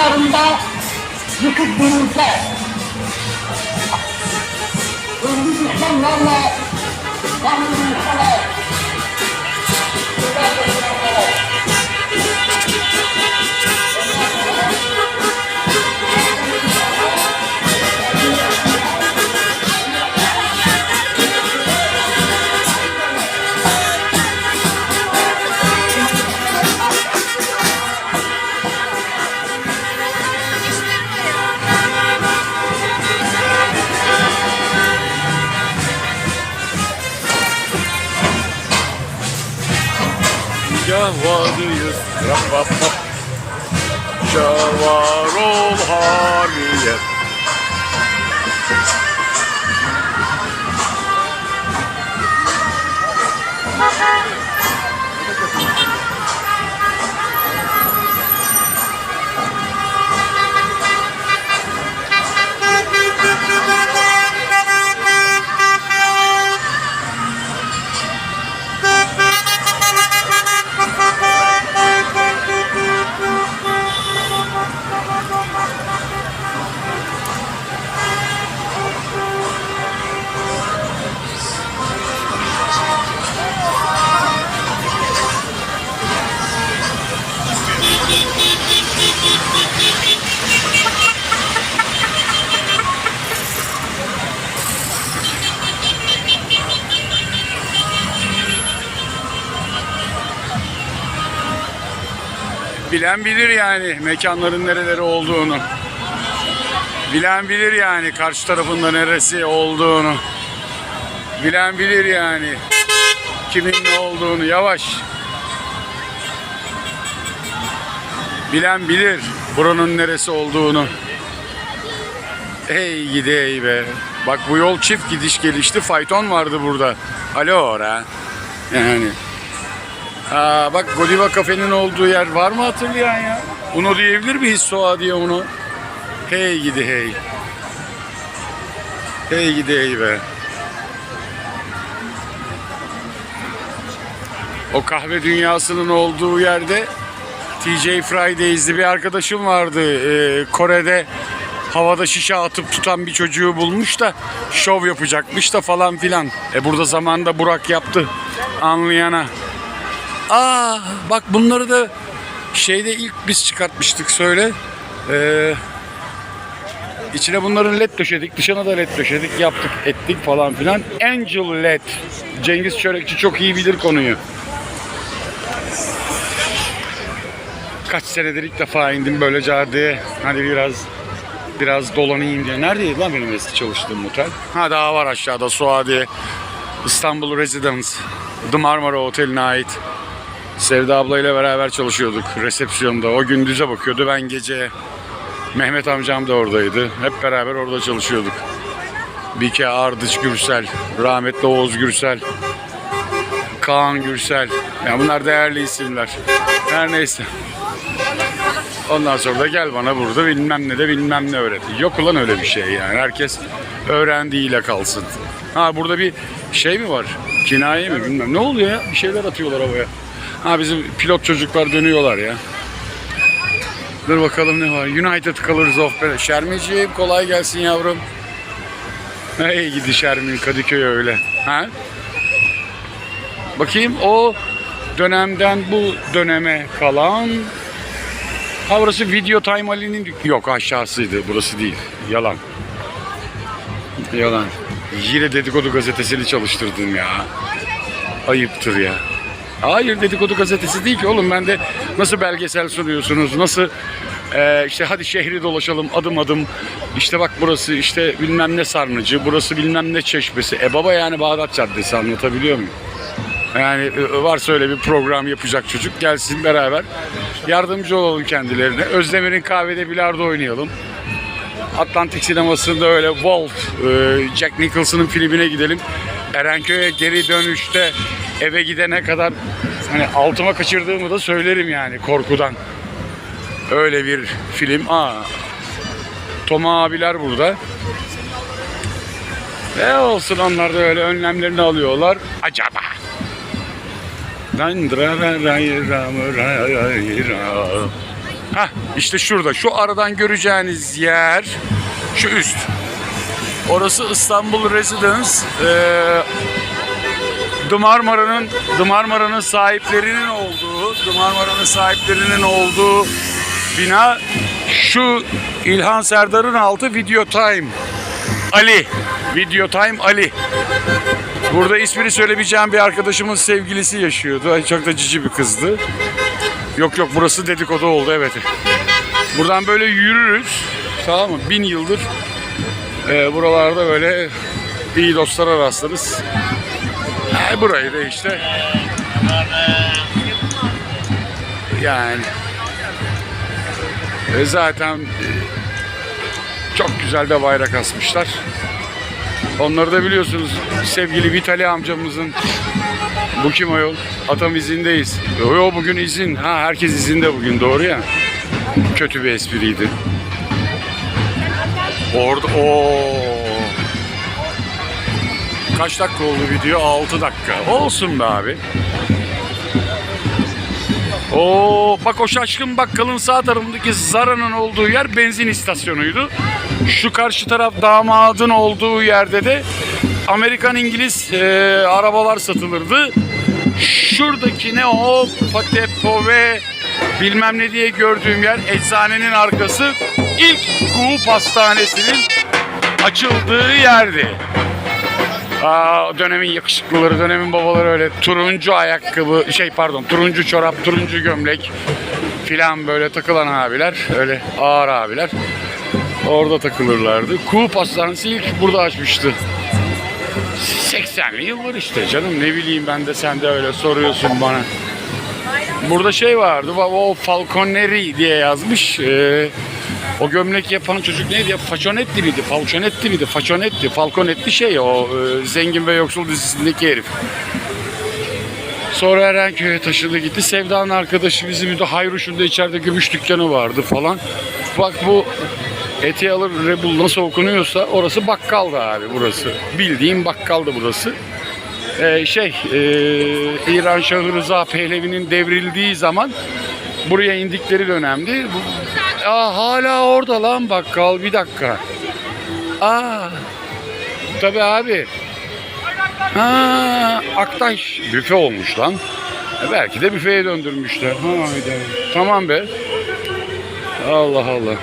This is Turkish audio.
karşısında yıkık gürültüler. Ünlü düşmanlarla kanlı ülkeler. Cavarıyız. Rap rap rap. Cavar ol hamiye. Bilen bilir yani mekanların nereleri olduğunu. Bilen bilir yani karşı tarafında neresi olduğunu. Bilen bilir yani kimin ne olduğunu. Yavaş. Bilen bilir buranın neresi olduğunu. Hey gidi ey be. Bak bu yol çift gidiş gelişti. Fayton vardı burada. Alo ora. Yani. Aa, bak Godiva kafenin olduğu yer var mı hatırlayan ya? Bunu diyebilir miyiz Soğa diye onu? Hey gidi hey. Hey gidi hey be. O kahve dünyasının olduğu yerde TJ Fridays'li bir arkadaşım vardı. Ee, Kore'de havada şişe atıp tutan bir çocuğu bulmuş da şov yapacakmış da falan filan. E burada zamanda Burak yaptı. Anlayana. Aa bak bunları da şeyde ilk biz çıkartmıştık söyle. Ee, içine bunların led döşedik, dışına da led döşedik, yaptık, ettik falan filan. Angel led. Cengiz Çörekçi çok iyi bilir konuyu. Kaç senedir ilk defa indim böyle caddeye. Hani biraz biraz dolanayım diye. Neredeydi lan benim eski çalıştığım otel? Ha daha var aşağıda Suadiye. İstanbul Residence. The Marmara Oteli'ne ait. Sevda ablayla beraber çalışıyorduk resepsiyonda. O gündüze bakıyordu, ben gece. Mehmet amcam da oradaydı. Hep beraber orada çalışıyorduk. Bike Ardıç Gürsel, rahmetli Oğuz Gürsel, Kaan Gürsel. Yani bunlar değerli isimler. Her neyse. Ondan sonra da gel bana burada bilmem ne de bilmem ne öğret. Yok ulan öyle bir şey yani. Herkes öğrendiğiyle kalsın. Ha burada bir şey mi var? Kinaye mi bilmem. Ne oluyor ya? Bir şeyler atıyorlar havaya. Ha bizim pilot çocuklar dönüyorlar ya. Dur bakalım ne var. United Colors of Bel- Şermiciğim kolay gelsin yavrum. Hey gidi Şermin Kadıköy öyle. Ha? Bakayım o dönemden bu döneme kalan Ha burası Video Time Ali'nin Yok aşağısıydı burası değil. Yalan. Yalan. Yine dedikodu gazetesini çalıştırdım ya. Ayıptır ya. Hayır dedikodu gazetesi değil ki oğlum ben de nasıl belgesel sunuyorsunuz nasıl e, işte hadi şehri dolaşalım adım adım işte bak burası işte bilmem ne sarnıcı burası bilmem ne çeşmesi e baba yani Bağdat Caddesi anlatabiliyor muyum? Yani e, varsa öyle bir program yapacak çocuk gelsin beraber yardımcı olalım kendilerine. Özdemir'in kahvede bilardo oynayalım. Atlantik sinemasında öyle Wolf, e, Jack Nicholson'ın filmine gidelim. Erenköy'e geri dönüşte eve gidene kadar hani altıma kaçırdığımı da söylerim yani korkudan. Öyle bir film. Aa, Toma abiler burada. Ve olsun onlar da öyle önlemlerini alıyorlar. Acaba. Hah işte şurada. Şu aradan göreceğiniz yer şu üst. Orası İstanbul Residence. Ee, The Marmara'nın sahiplerinin olduğu, The sahiplerinin olduğu bina şu İlhan Serdar'ın altı Video Time. Ali. Video Time Ali. Burada ismini söylemeyeceğim bir arkadaşımın sevgilisi yaşıyordu. Ay, Çok da cici bir kızdı. Yok yok burası dedikodu oldu evet. Buradan böyle yürürüz. Tamam mı? Bin yıldır e, buralarda böyle iyi dostlara rastlarız. E, burayı da işte yani e, zaten e, çok güzel de bayrak asmışlar. Onları da biliyorsunuz sevgili Vitali amcamızın bu kim ayol? Atam izindeyiz. Yo bugün izin. Ha herkes izinde bugün doğru ya. Kötü bir espriydi. Orada o Kaç dakika oldu video? 6 dakika. Olsun be abi. Oo bak o şaşkın bakkalın sağ tarafındaki Zara'nın olduğu yer benzin istasyonuydu. Şu karşı taraf damadın olduğu yerde de Amerikan İngiliz e, arabalar satılırdı. Şuradaki ne o Patepo ve bilmem ne diye gördüğüm yer eczanenin arkası ilk Kuğu Pastanesi'nin açıldığı yerdi. Aa, dönemin yakışıklıları, dönemin babaları öyle turuncu ayakkabı, şey pardon turuncu çorap, turuncu gömlek filan böyle takılan abiler, öyle ağır abiler. Orada takılırlardı. Kuğu Pastanesi ilk burada açmıştı. 80'li yıllar işte canım ne bileyim ben de sen de öyle soruyorsun bana. Burada şey vardı o Falconeri diye yazmış. Ee, o gömlek yapan çocuk neydi ya? Façonetti miydi? Falconetti miydi? Façonetti. Falconetti şey o e, Zengin ve Yoksul dizisindeki herif. Sonra Erenköy'e taşıdı gitti. Sevda'nın arkadaşı bizim de Hayruş'un içeride gümüş dükkanı vardı falan. Bak bu Eti alır Rebul nasıl okunuyorsa orası bakkaldı abi burası. Bildiğim bakkaldı burası. Ee, şey e, İran Şahı Rıza Pehlevi'nin devrildiği zaman buraya indikleri dönemdi. Bu, Aa, hala orada lan bakkal bir dakika. Aa, tabii abi. Ha, Aktaş büfe olmuş lan. E, belki de büfeye döndürmüşler. Haydi. Tamam be. Allah Allah.